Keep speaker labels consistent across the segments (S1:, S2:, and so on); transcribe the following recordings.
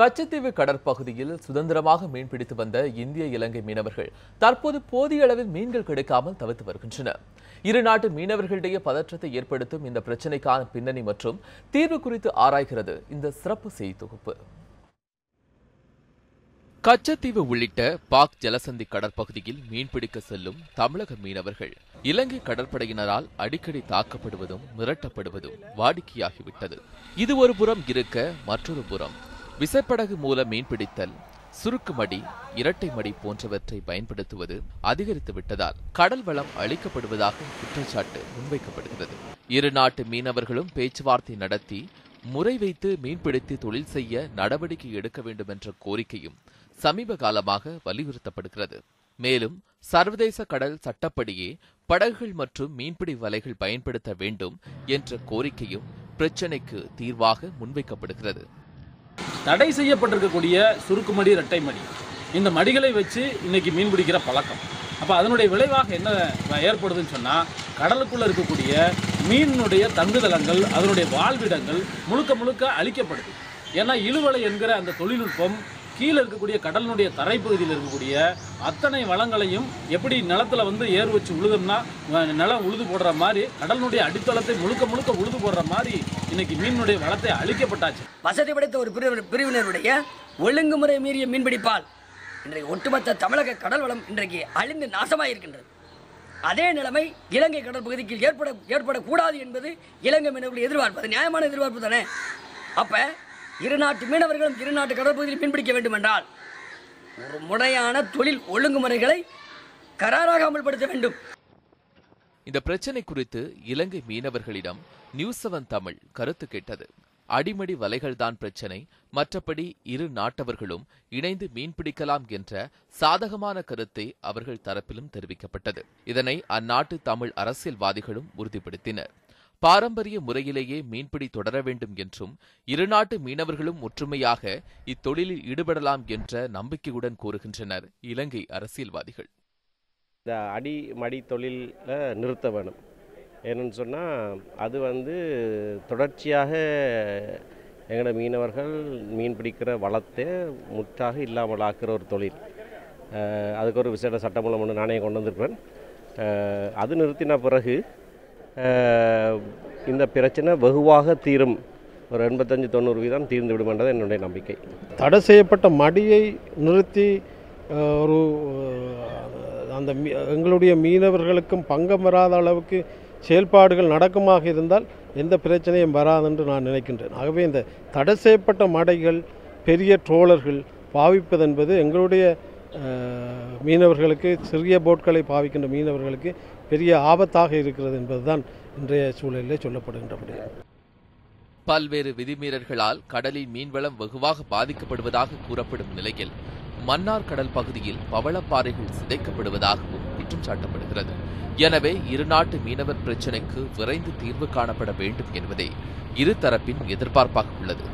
S1: கச்சத்தீவு கடற்பகுதியில் சுதந்திரமாக மீன்பிடித்து வந்த இந்திய இலங்கை மீனவர்கள் தற்போது போதிய அளவில் மீன்கள் கிடைக்காமல் தவித்து வருகின்றனர். இரு நாட்டு மீனவர்களிடையே பதற்றத்தை ஏற்படுத்தும் இந்த பிரச்சினைக்கான பின்னணி மற்றும் தீர்வு குறித்து ஆராய்கிறது இந்த சிறப்பு செய்தி தொகுப்பு. கச்சத்தீவு உள்ளிட்ட பாக் ஜலசந்தி கடற்பகுதியில் மீன்பிடிக்க செல்லும் தமிழக மீனவர்கள் இலங்கை கடற்படையினரால் அடிக்கடி தாக்கப்படுவதும் மிரட்டப்படுவதும் வாடிக்கையாகிவிட்டது. இது ஒரு புறம் இருக்க மற்றொரு புறம் விசைப்படகு மூலம் மீன்பிடித்தல் சுருக்குமடி இரட்டை மடி போன்றவற்றை பயன்படுத்துவது அதிகரித்து விட்டதால் கடல் வளம் அளிக்கப்படுவதாக குற்றச்சாட்டு முன்வைக்கப்படுகிறது. இரு நாட்டு மீனவர்களும் பேச்சுவார்த்தை நடத்தி முறை வைத்து மீன்பிடித்து தொழில் செய்ய நடவடிக்கை எடுக்க வேண்டும் என்ற கோரிக்கையும் சமீப காலமாக வலியுறுத்தப்படுகிறது. மேலும் சர்வதேச கடல் சட்டப்படியே படகுகள் மற்றும் மீன்பிடி வலைகள் பயன்படுத்த வேண்டும் என்ற கோரிக்கையும் பிரச்சினைக்கு தீர்வாக முன்வைக்கப்படுகிறது.
S2: தடை செய்யப்பட்டிருக்கக்கூடிய சுருக்குமடி இரட்டை மடி இந்த மடிகளை வச்சு இன்றைக்கி மீன் பிடிக்கிற பழக்கம். அப்போ அதனுடைய விளைவாக என்ன ஏற்படுதுன்னு சொன்னால் கடலுக்குள்ளே இருக்கக்கூடிய மீனுடைய தங்குதளங்கள் அதனுடைய வாழ்விடங்கள் முழுக்க முழுக்க அழிக்கப்படுது. ஏன்னா இழுவலை என்கிற அந்த தொழில்நுட்பம் கீழே இருக்கக்கூடிய கடலினுடைய தரைப்பகுதியில் இருக்கக்கூடிய அத்தனை வளங்களையும் எப்படி நிலத்தில் வந்து ஏர் வச்சு உழுதோம்னா நிலம் உழுது போடுற மாதிரி கடலினுடைய அடித்தளத்தை முழுக்க முழுக்க உழுது போடுற மாதிரி இன்னைக்கு மீனுடைய வளத்தை அழிக்கப்பட்டாச்சு.
S3: வசதி படைத்த ஒரு பிரிவு பிரிவினருடைய ஒழுங்குமுறை மீறிய மீன்பிடிப்பால் இன்றைக்கு ஒட்டுமொத்த தமிழக கடல் வளம் இன்றைக்கு அழிந்து நாசமாயிருக்கின்றது. அதே நிலைமை இலங்கை கடற்பகுதிக்கு ஏற்பட ஏற்படக்கூடாது என்பது இலங்கை மீனவர்கள் எதிர்பார்ப்பு. அது நியாயமான எதிர்பார்ப்பு தானே? அப்போ இரு நாட்டு மீனவர்களும் இரு நாட்டு கடற்பகுதியில் மீன்பிடிக்க வேண்டும் என்றால் ஒரு முறையான தொழில் ஒழுங்குமுறைகளை கராராக அமல்படுத்த வேண்டும்.
S1: இந்த பிரச்சினை குறித்து இலங்கை மீனவர்களிடம் நியூஸ் செவன் தமிழ் கருத்து கேட்டது. அடிமடி வலைகள்தான் பிரச்சனை. மற்றபடி இரு நாட்டவர்களும் இணைந்து மீன்பிடிக்கலாம் என்ற சாதகமான கருத்தை அவர்கள் தரப்பிலும் தெரிவிக்கப்பட்டது. இதனை அந்நாட்டு தமிழ் அரசியல்வாதிகளும் உறுதிப்படுத்தினர். பாரம்பரிய முறையிலேயே மீன்பிடி தொடர வேண்டும் என்றும் இரு நாட்டு மீனவர்களும் ஒற்றுமையாக இத்தொழிலில் ஈடுபடலாம் என்ற நம்பிக்கையுடன் கூறுகின்றனர் இலங்கை அரசியல்வாதிகள்.
S4: இந்த அடி மடி தொழிலில் நிறுத்த வேணும். ஏன்னு சொன்னால் அது வந்து தொடர்ச்சியாக எங்களோட மீனவர்கள் மீன் பிடிக்கிற வளத்தை முற்றாக இல்லாமல் ஆக்கிற ஒரு தொழில். அதுக்கு ஒரு விசேட சட்டமூலம் ஒன்று நானே கொண்டு வந்திருக்கிறேன். அது நிறுத்தின பிறகு இந்த பிரச்சனை வெகுவாக தீரும். ஒரு எண்பத்தஞ்சு தொண்ணூறு வீதம் தீர்ந்து விடுமென்றது என்னுடைய நம்பிக்கை.
S5: தடை செய்யப்பட்ட மடியை நிறுத்தி ஒரு அந்த மீ- எங்களுடைய மீனவர்களுக்கும் பங்கம் வராத அளவுக்கு செயல்பாடுகள் நடக்குமாக இருந்தால் எந்த பிரச்சனையும் வராதென்று நான் நினைக்கின்றேன். ஆகவே இந்த தடை செய்யப்பட்ட மடைகள் பெரிய ட்ரோலர்கள் பாவிப்பது என்பது எங்களுடைய மீனவர்களுக்கு சிறிய போட்களை பாவிக்கின்ற மீனவர்களுக்கு பெரிய ஆபத்தாக இருக்கிறது என்பதுதான் இன்றைய சூழலிலே சொல்லப்படுகின்றபடி.
S1: பல்வேறு விதிமீறல்களால் கடலில் மீன்வளம் வெகுவாக பாதிக்கப்படுவதாக கூறப்படும் நிலையில் மன்னார் கடல் பகுதியில் பவளப்பாறைகள் சிதைக்கப்படுவதாகவும் குற்றம் சாட்டப்படுகிறது. எனவே இருநாட்டு மீனவர் பிரச்சினைக்கு விரைந்து தீர்வு காணப்பட வேண்டும் என்பதே இருதரப்பின் எதிர்பார்ப்பாக உள்ளது.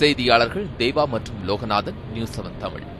S1: செய்தியாளர்கள் தேவா மற்றும் லோகநாதன் நியூஸ் செவன் தமிழ்.